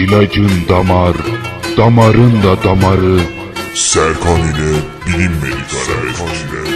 İlacın damar, damarın da damarı. Serkan ile bilinmedik arabeskçiler.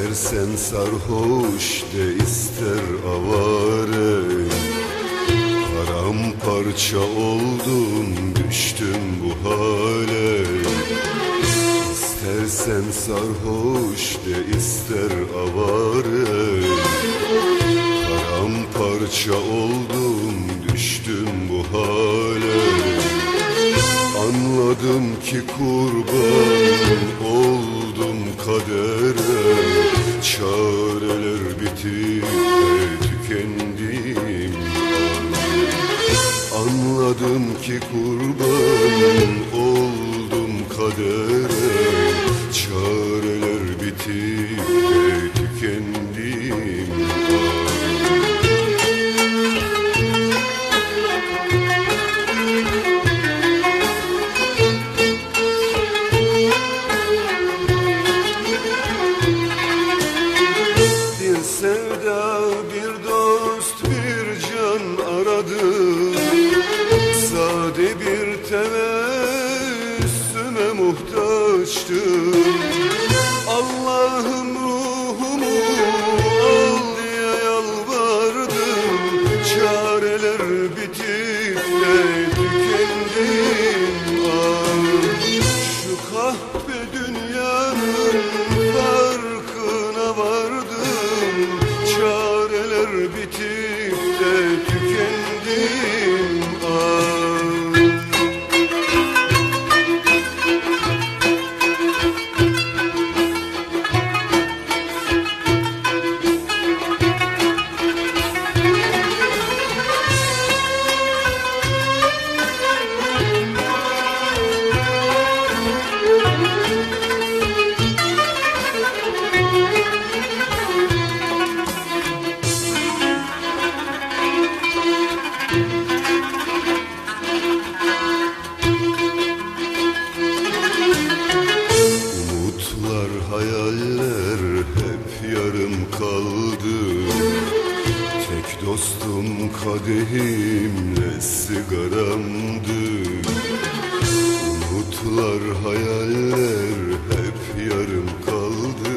İstersen sarhoş de ister avare. Paramparça oldum düştüm bu hale. İstersen sarhoş de ister avare. Paramparça oldum düştüm bu hale. Anladım ki kurban oldum kadere ki kurban bitip de tükendim dostum kadehimle sigaramdı Umutlar, hayaller hep yarım kaldı.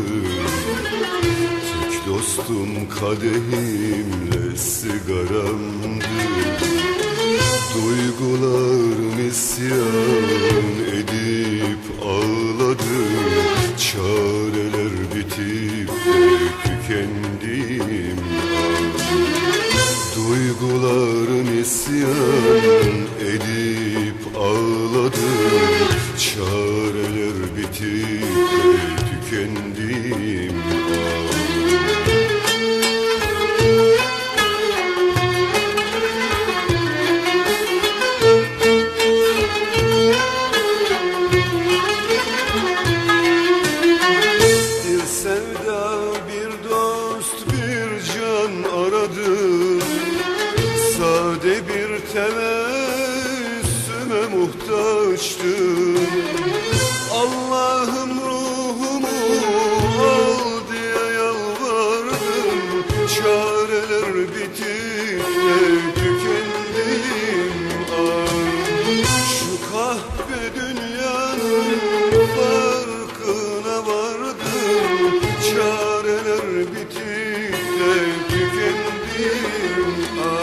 Tek dostum kadehimle sigaramdı bir tebessüme muhtaçtım Allah'ım ruhumu al diye yalvardım. Çareler bitip de tükendim. Şu kahve dünyanın farkına vardım. Çareler bitip de tükendim. an